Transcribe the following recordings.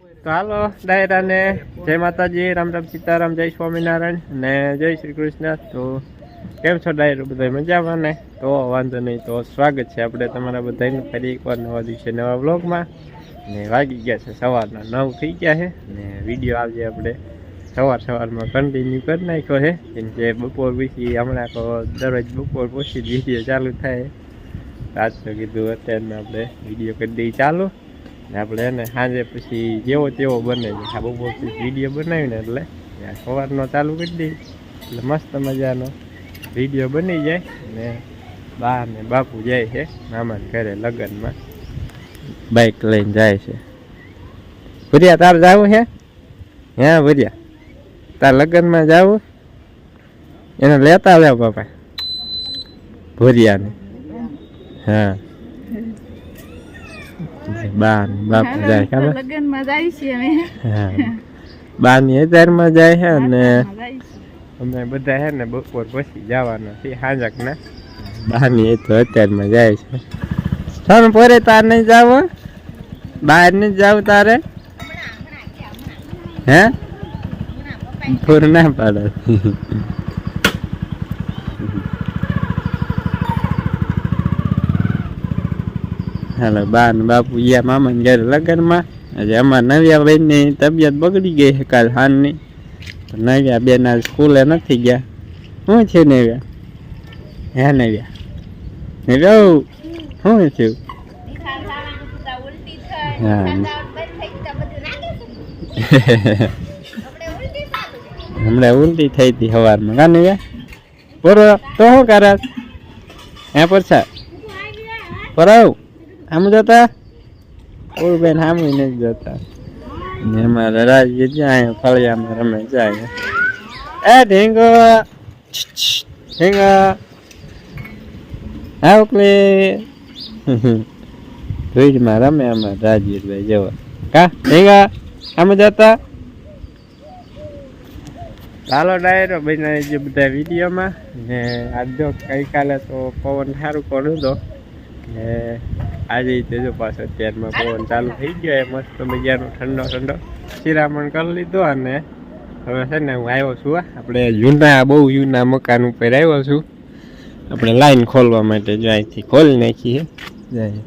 તો હાલો ડાયરાને જય માતાજી, રામ રામ સીતારામ, જય સ્વામિનારાયણ ને જય શ્રી કૃષ્ણ. તો કેમ છો ડાયરો બધા મજામાં ને? તો વાંધો નહીં, તો સ્વાગત છે આપણે તમારા બધાનું ફરી એકવાર નવા દિવસે નવા બ્લોગમાં ને વાગી ગયા છે સવારના નવ થઈ ગયા છે ને વીડિયો આજે આપણે સવાર સવારમાં કન્ટિન્યુ કરી નાખ્યો છે. કેમ કે બપોર પછી હમણાં તો દરરોજ બપોર પછી વીડિયો ચાલુ થાય. આજ તો કીધું અત્યારના આપણે વીડિયો કરી દઈએ ચાલુ. ને આપણે એને સાંજે પછી જેવો તેવો બને છે. આ પછી વીડિયો બનાવીને એટલે સવારનો ચાલુ કરી દઈએ. એટલે મસ્ત મજાનો વીડિયો બની જાય ને બા ને બાપુ જાય છે મામાને ઘરે લગ્નમાં. બાઇક લઈને જાય છે. ભર્યા, તાર જવું છે હે ભર્યા? તાર લગ્નમાં જવું? એને લેતા આવ્યા બાપા. ભર્યાને. હા. બા બાપ જાય ખબર? લગ્નમાં જાય છે અમે. હા. બાની હજારમાં જાય છે અને અમે બધા છે ને બપોર પછી જવાના છે હાજકના. બાની એ તો અત્યારમાં જાય છે. તમે પોરે તાર નહીં જાવ બહાર નહીં જાવ તારે? હે? પૂર ના પાડે. હાલો બા ને બાપુ ગયા મામા ને ઘરે લગ્નમાં. આજે અમાર નવ્યા બેનની તબિયત બગડી ગઈ છે કાલ હાનની તો નવ્યા બેન આજ સ્કૂલે નથી ગયા. શું છે નવ્યા? હે નવ્યા? નવ્યા શું થયું હમણાં ઉલટી થઈ હતી સવારમાં કા નવ્યા? બરો તો શું કરે હે પરસા પરાવ? આમ જતા? કોઈ બેન આમ નથી જતા. ને અમારા રાજ્ય જાય ફળિયામાં રમે જાય એ ઢીંગો! ઢીંગો! હા ઓકલે ધોઈમાં રમે અમારા રાજ્યભાઈ જવા કા? ઢીંગા! આમ જતા? ચાલો ડાયરો બનાવી છે બધા વિડીયોમાં. ને આજ જો ગઈકાલે તો પવન સારું પડ્યું હતો ને આજે તે જો પાછો અત્યારમાં પવન ચાલુ થઈ ગયો એ મસ્ત મજાનો ઠંડો ઠંડો શિરામણ કરી લીધો અને હવે છે ને હું આવ્યો છું. આપણે જૂના બહુ જૂના મકાન ઉપર આવ્યો છું. આપણે લાઈન ખોલવા માટે જો અહીંથી ખોલી નાખીએ જાય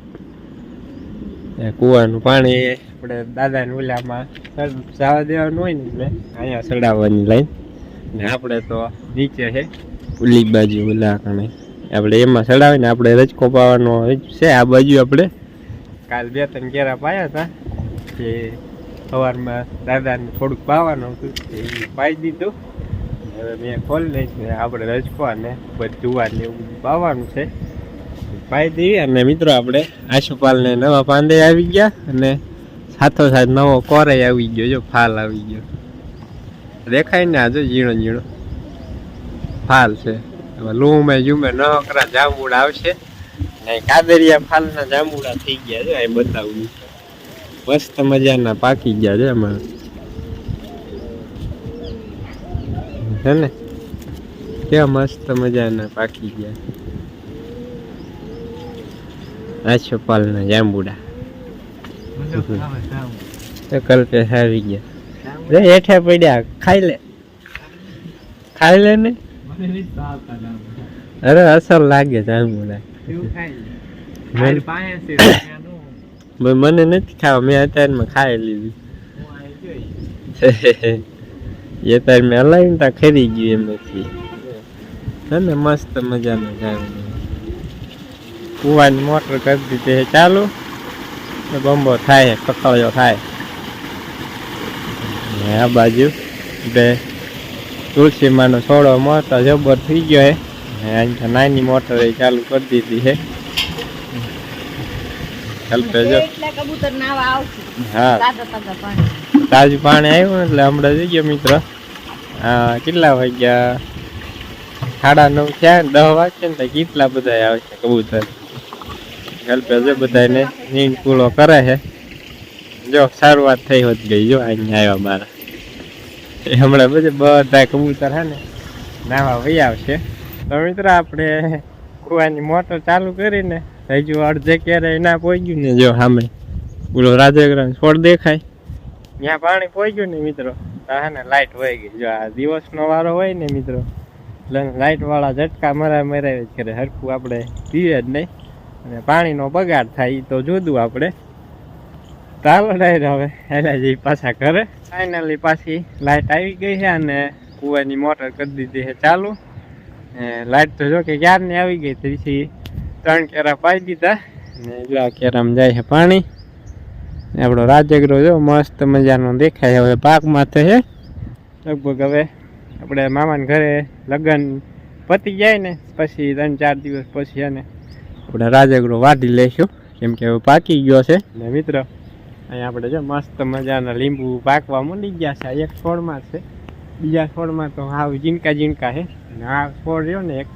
એ કૂવાનું પાણી આપણે દાદાને ઓલામાં જવા દેવાનું હોય ને એટલે અહીંયા ચડાવવાની લાઈન. ને આપણે તો નીચે છે ઉલી બાજુ ઓલા કણે. આપણે એમાં ચડાવીને આપણે રજકો પાવાનો છે, આ બાજુ આપણે. કાલ બે ત્રણ કેરા પાયા હતા કે સવારમાં દાદાને થોડુંક પાવાનું હતું, એ પાઈ દીધું. હવે મેં ખોલી નાખ્યું આપણે રજકો અને બધું ને એવું પાવાનું છે. પાઈ દઈએ અને મિત્રો આપણે આશુપાલને નવા પાંદે આવી ગયા અને સાથો સાથ નવો કોરે આવી ગયો, જો ફાલ આવી ગયો. દેખાય ને આજે ઝીણો ઝીણો. ફાલ છે. લૂમે જુમે નકરા જાંબુડા આવશે. ને કાદરિયા ફાલના જાંબુડા થઈ ગયા છે અહીં બતાવું. મસ્ત મજાના પાકી ગયા છે અમારે છે ને? કેવા મસ્ત મજાના પાકી ગયા આછો પાલના જાંબુડા. કલ્પે આવી ગયા. હેઠે પડ્યા, ખાઈ લે. ખાઈ લે ને? અરે અસર લાગે જાંબુડા મને. મને નથી ખાવા મેં અત્યારમાં ખાઈ લીધી. એ તાર મેં હલાવીને તા ખરી ગયું એમ છે ને મસ્ત મજાનું જાંબુ કુવાની મોટર કરી દીધી છે ચાલુ. બંબો થાય કકળિયો થાય. આ બાજુ બે તુલસીમાંનો છોડો મોટો જબર થઈ ગયો હે. અહીં તો નાની મોટર એ ચાલુ કરી દીધી છે હા. તાજા પાણી. આવ્યું એટલે હમણાં જઈ ગયો મિત્ર. હા કેટલા વાગ્યા? સાડા નવ થયા દસ વાગે ને કેટલા બધા આવશે કબૂતર? કલ્પે જો બધાને નીંદ પૂરો કરે છે જો શરૂઆત થઈ હોત ગઈ. જો અહીંયા આવ્યા મારા. એ હમણાં પછી બધા કબૂતર હે ને, નાવા વહી આવશે. તો મિત્ર, આપણે કુવાની મોટર ચાલુ કરીને હજુ અડધે ક્યારે ના પહોંચ્યું ને જો સામે. પેલો રાજાગ્રામ છોડ દેખાય. ત્યાં પાણી પહોંચ્યું ને મિત્રો. હે ને લાઇટ વહી ગઈ. જો આ દિવસનો વારો હોય ને મિત્રો, એટલે લાઈટ વાળા ઝટકા મરા મરાવે જ કરે. હરખું આપણે પીએ જ નહીં. અને પાણીનો બગાડ થાય તો જોદું આપણે. ચાલો ડાયર હવે એટલે જે પાછા ઘરે. ફાઇનલી પાછી લાઇટ આવી ગઈ છે અને કૂવાની મોટર કરી દીધી છે ચાલુ. લાઈટ તો જો કે ક્યારની આવી ગઈ? ત્રીસી ત્રણ કેરા પાઈ દીધા. ને આ કેરામાં જાય છે પાણી. આપણો રાજગરો જો મસ્ત મજાનો દેખાય હવે પાકમાં છે. લગભગ હવે આપણે મામાના ઘરે લગ્ન પતી જાય ને, પછી ત્રણ ચાર દિવસ પછી અને આપણે રાજગરો વાઢી લઈશું. કેમ કે હવે પાકી ગયો છે. ને મિત્ર અહીંયા આપણે જો મસ્ત મજાના લીંબુ પાકવા માંડી ગયા છે. એક છોડમાં છે. બીજા છોડમાં તો હાવ ઝીણકા ઝીણકા છે. અને આ છોડ રહ્યો ને એક,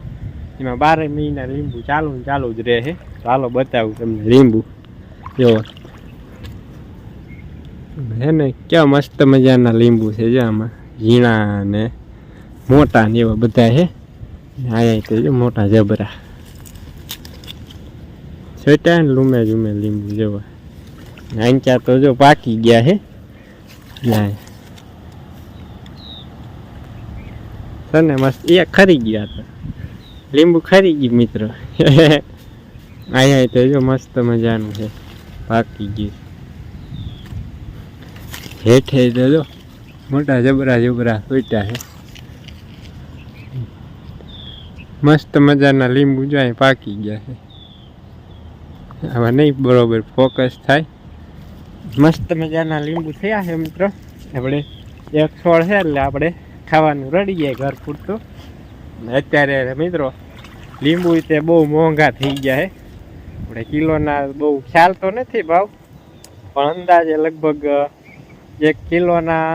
એમાં બારે મહિના લીંબુ ચાલુ ને ચાલુ જ રહે છે. ચાલો બતાવું તમને લીંબુ. જો. હે ને કેવા મસ્ત મજાના લીંબુ છે જો આમાં. ઝીણા ને મોટા ને એવા બધા છે. અહીંયા તો જો મોટા જબરા છેટા ને લૂમે ઝૂમે લીંબુ જેવા. આંચા તો જો પાકી ગયા છે ના છે ને મસ્ત. એ ખરી ગયા હતા. લીંબુ ખરી ગયું, મિત્ર. અહીંયા તો જો મસ્ત મજાનું છે. પાકી ગયું. હેઠે તો જો મોટા જબરા જબરા ફૂટ્યા છે. મસ્ત મજાના લીંબુ જો અહીં પાકી ગયા છે. આમાં નહીં બરોબર ફોકસ થાય. મસ્ત મજાના લીંબુ થયા છે મિત્રો. આપણે એક છોડ છે એટલે આપણે ખાવાનું રડી જાય ઘર પૂરતું. અત્યારે મિત્રો, લીંબુ તે બહુ મોંઘા થઈ ગયા છે. આપણે કિલોના બહુ ખ્યાલ તો નથી ભાવ, પણ અંદાજે લગભગ એક કિલોના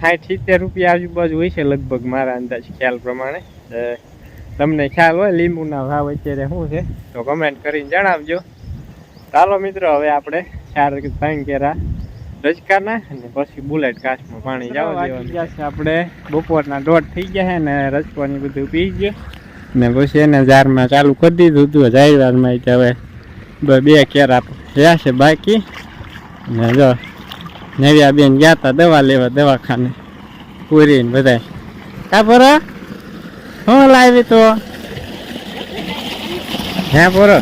સાઠ સિત્તેર રૂપિયા આજુબાજુ હોય છે લગભગ મારા અંદાજ ખ્યાલ પ્રમાણે. તમને ખ્યાલ હોય લીંબુના ભાવ અત્યારે શું છે, તો કમેન્ટ કરીને જણાવજો. ચાલો મિત્રો, હવે આપણે ચાર ત્રણ કેરા રજકાના અને પછી બુલેટ કાચમાં પાણી જવા ગયા છે આપણે. બપોરના દોઢ થઈ ગયા છે ને રજકોની બધું પી ગયું. ને પછી એને જારમાં ચાલુ કરી દીધું હતું જાહેરાતમાં કે હવે બે કેરા રહ્યા છે બાકી. ને જો નવ્યા બેન ગયા હતા દવા લેવા દવાખાને. પૂરીને બધા કા પોરો? હું લાવી તો? હે પોરો?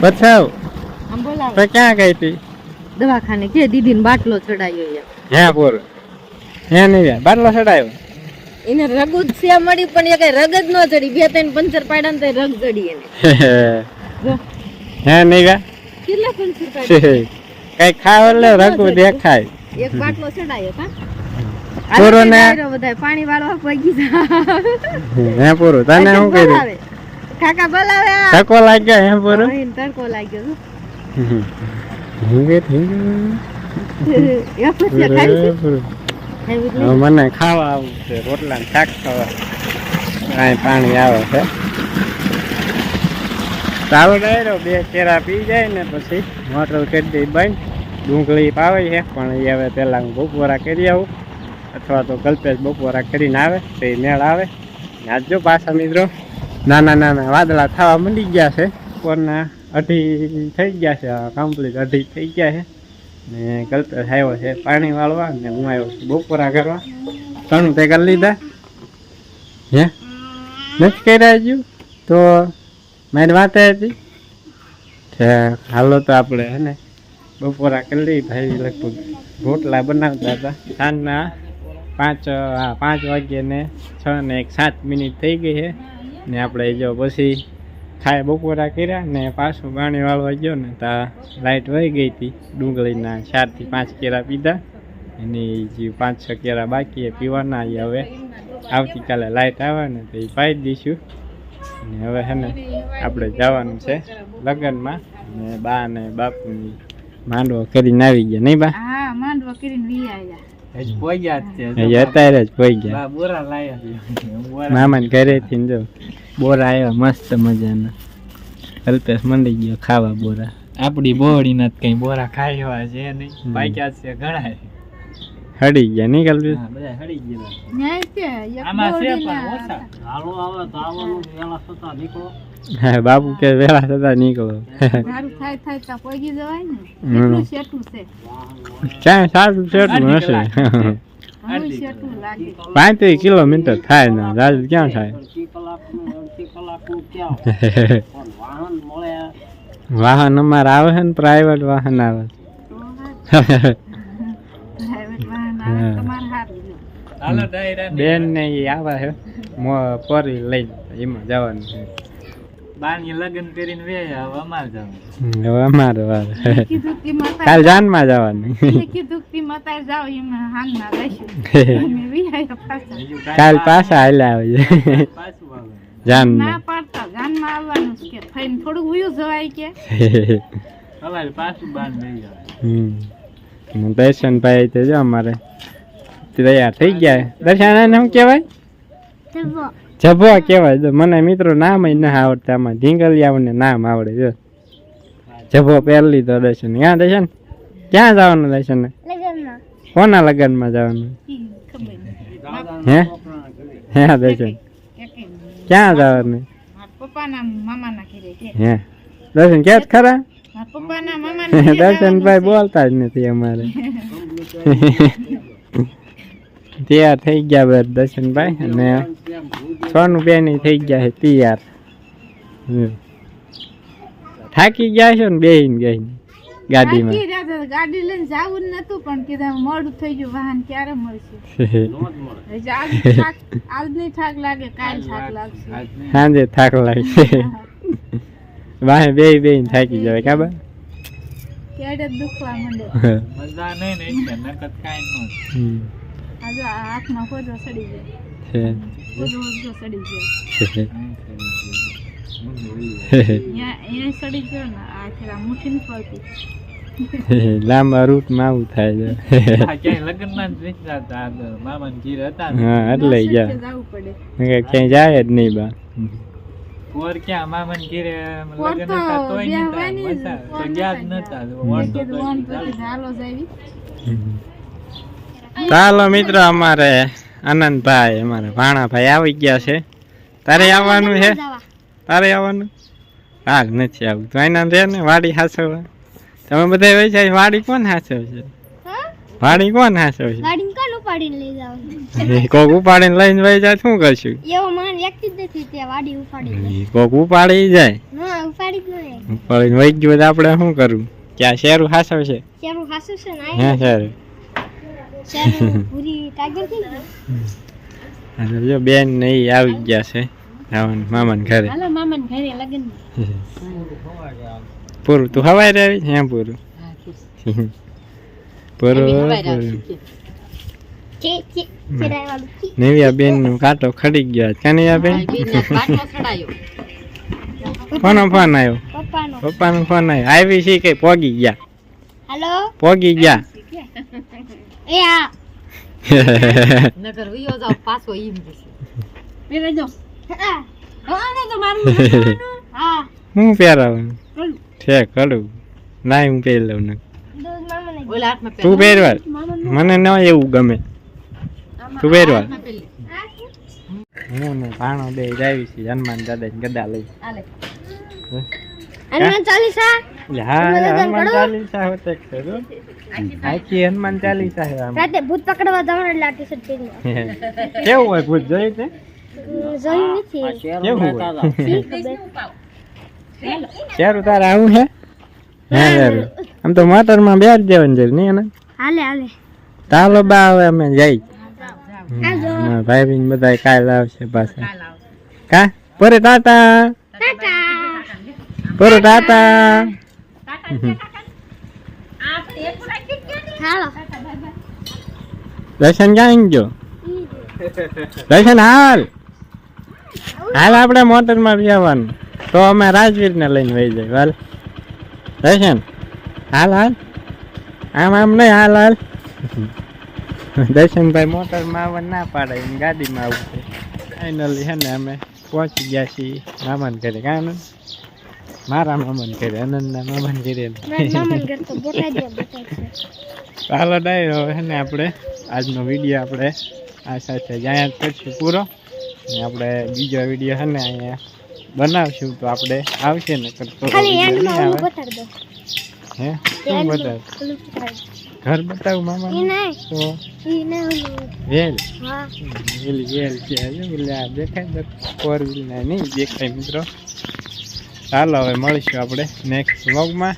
બોલાવો તો ક્યાં ગઈ હતી? દવાખાને કે દીદીને બાટલો ચડાયો હે પોરો હે નહીં બાટલો ચડાયો. એને રગ છે મળી પણ એ કઈ રગ જ ન ચડી. બે ત્રણ પંચર પાડ્યા ને રગ ચડી એને. હે નહીં કેટલા પંચર પાડ્યા? કઈ ખાવ એટલે રઘુ દેખાય. એક બાટલો ચડાયો કા? પાણી વાળવા પગી જા હે પૂરું તને શું કર્યું? કાકા બોલાવે. તકો લાગ્યો હે પૂરું તડકો લાગ્યો છે. હિંગે મને ખાવા આવું છે રોટલા શાક ખાવા અહીં પાણી આવે છે ચાલો ડાયરો બે કેરા પી જાય ને પછી મોટર કરી દઈ બંધ ડુંગળી પાવે છે પણ એ હવે પહેલાં હું બપોરા કરી આવું અથવા તો કલ્પેશ બપોરા કરીને આવે તો એ મેળ આવે આજ પાછા મિત્રો નાના નાના વાદળા થવા મંડી ગયા છે બપોરના અઢી થઈ ગયા છે કમ્પ્લીટ અઢી થઈ ગયા છે. ને કલ્પેશ આવ્યો છે પાણી વાળવા ને હું આવ્યો છું બપોરા કરવા. ત્રણ તે કરી લીધા. હે? નથી કર્યા હજુ? તો મારી વાત હતી. હાલો તો આપણે હે ને બપોરા કરી ભાઈ લગભગ રોટલા બનાવતા હતા. સાંજના પાંચ પાંચ વાગ્યે ને છ ને એક સાત મિનિટ થઈ ગઈ છે. ને આપણે જો પછી ખાય બપોરા કર્યા ને પાછું પાણી વાળવા ગયો ને તા લાઇટ વહી ગઈ હતી. ડુંગળીના ચારથી પાંચ કેરા પીધા. અને એ જે પાંચ છ કેરા બાકી એ પીવાના એ હવે આવતીકાલે લાઇટ આવે ને તો એ પાઈ દઈશું. અને હવે હે ને આપણે જવાનું છે લગ્નમાં. ને બા ને બાપુની માંડવો કરીને આવી ગયા નહીં બા? હા માંડવો કરીને વી આવ્યા અત્યારે જ પહોંચી ગયા બા બોરા લાયા મામાને ઘરેથી ને જો. બોરા આવ્યા મસ્ત મજાના. અલ્પેશ મંડી ગયો ખાવા બોરા. આપડી બોડી ના કઈ બોરા ખાઈ એવા છે નહીં. પાક્યા છે ઘણા. હડી ગયા નહીં કલ્પેશ? હા, બધા હડી ગયા. આમાં છે પણ ઓછા. હાલો આવે તો આવવાનું વેલા થતા નીકળો. હા, બાપુ કે વેલા થતા નીકળો. સારું થાય થાય તો પહોંચી જવાય ને. એટલું શેઠું છે. ક્યાં સારું સેટું હશે. પાંત્રીસ કિલોમીટર થાય ને રાજુ ક્યાં થાય? વાહન અમારે આવે છે ને પ્રાઇવેટ વાહન આવે. બેન ને આવે છે. પરી લઈને એમાં જવાનું છે. બાની લગ્ન કરીને વે હવે અમાર જવાનું. હવે અમારે વાર કીધું કે માતા કાલ જાનમાં જવાનું. કીધું કે માતા જાઓ એમાં હાંગના લઈશું અમે પાછા. બીજું કાલ પાછા હાલ્યા આવીએ જાન ના પાડતા જાનમાં આવવાનું જ કે થઈને થોડુંક ઉયું જવાય કે. સવારે પાછું બાન લઈ જાય હમ. દર્શનભાઈ તો જો અમારે. તૈયાર થઈ ગયા. દર્શન શું કહેવાય? જભો કહેવાય. જો મને મિત્રો નામ જ ના આવડતા આમાં ઢીંગલિયાઓને નામ આવડે જો. જભો પહેરલી તો દર્શન. ક્યાં દર્શન? ક્યાં જવાનું દર્શન? કોના લગ્નમાં જવાનું. હે? હે? દર્શન? ક્યાં જવાનું? મારા પપ્પાના મામાના ઘરે કે. હે? દર્શન ક્યાં ખરા? મારા પપ્પાના દર્શનભાઈ બોલતા જ નથી અમારે. તૈયાર થઈ ગયા બધા દર્શનભાઈ અને સોનું બેન થઈ ગયા છે તૈયાર હમ. થાકી ગયા છો ને બેહીને ગઈ ગાડીમાં થાકી રહ્યા હતા. ગાડી લઈને જાવું જ નતું પણ કીધું મોડું થઈ ગયું વાહન ક્યારે મળશે હજી આજ થાક આજ નહીં થાક લાગે કાલ થાક લાગશે આજ નહીં. સાંજે થાક લાગશે વાહે બે બે થાકી જાય કાબા ક્યારે દુખવા માંડે મજા નહીં ને એટલે નકર કાંઈ ન હમ. આજે હાથમાં ખોજો સડી જાય ખોજો ખોજો સડી અહીંયા સડી ગયો ને આ મુઠ્ઠી નથી પડતી લાંબા રૂટમાં આવું થાય છે. આ તો મામાના ઘીર હતા હા એટલે ગયા. ક્યાંય જાય જ નહીં બા. પોર ક્યાં મામાના ઘીરે લગ્ન હતા તોય નતા ગયા જ નતા નતા તો હાલો જાવી ચાલો મિત્રો અમારે આનંદભાઈ અમારે ભાણાભાઈ આવી ગયા છે. તારે આવવાનું છે? તારે આવવાનું? હાલ નથી આવું તો એના રે ને વાડી હાસવવા. તમે બધા હોય છે વાડી કોણ હાસવશે? વાડી કોણ હાસવશે? વાડી કોણ ઉપાડીને લઈ જાવ કોક ઉપાડીને લઈને વહી જાય શું કરશું? એવો માન વ્યક્તિ જ નથી તે વાડી ઉપાડી કોક ઉપાડી જાય. ના ઉપાડી જ નહીં. ઉપાડીને વહી ગયો તો આપણે શું કરવું? ક્યાં શેરું હાસવશે? શેરું હાસું છે ને હે શેરું. પૂરી અને જો બેન ને એ આવી ગયા છે આવવાનું મામાને ઘરે. હાલો મામાને ઘરે લગન પૂરું તું હવાઈ રહી હે પૂરું. પૂરું પૂરું. છે છે નેવિયા બેનનું કાંટો ખડી ગયો કનિયા બેન? કોનો ફોન આવ્યો? પપ્પાનો. ફોન આવ્યો. આવી છે કે પોગી ગયા? હાલો? પોગી ગયા? એ હા પેરે જો હા. હા તો મારું હા. હું પહેરાવું છે કરું. ના હું પહેરી લઉં ને તું પહેરવા. મને ન એવું ગમે. તું પહેરવા. હું ને ભાણો બે જાવી છે હનુમાન દાદા ગદા લઈ. હનુમાન ચાલીસા? હનુમાન ચાલીસા હોતે જ આખી હનુમાન ચાલીસા છે રાતે ભૂત પકડવા જવાનું એટલે આ ટી-શર્ટ કેવું હોય ભૂત જોયું તે? જોયું નથી. કેવું હોય? શી ખબર તારે આવું છે હા ચારું આમ તો મોટરમાં છે નહીં એને? હાલે હાલે. ચાલો બા હવે અમે જઈ ભાઈ બહેન બધા કાલ આવશે પાછા. કા? પરે ટાટા. ટાટા. હાલો. દર્શન ક્યાં ગયો? દર્શન હાલ. હાલ આપણે મોટરમાં જવાનું તો અમે રાજવીરને લઈને વહી જાય હાલ. દર્શન. હાલ હાલ. આમ આમ નહીં હાલ હાલ. દર્શનભાઈ મોટરમાં આવવા ના પાડે એમ ગાડીમાં આવું છે. ફાઇનલી છે ને અમે પહોંચી ગયા છીએ મામાન ઘરે. કાં આનંદ મારા મામાન ઘરે આનંદના મામાન છે. ચાલો ડાયરો છે ને આપણે આજનો વીડિયો આપણે આ સાથે જ અહીંયા કરશું પૂરો. અને આપણે બીજો વીડિયો છે ને અહીંયા બનાવશું તો આપણે આવશે ને કરતો હે? શું બતાવ? ઘર બતાવું મામા તો વેલ. હા. વેલી વેલ છે. દેખાય તો ફોર વ્હીલ ના નહીં દેખાય મિત્રો. ચાલો હવે મળીશું આપણે નેક્સ્ટ વ્લોગમાં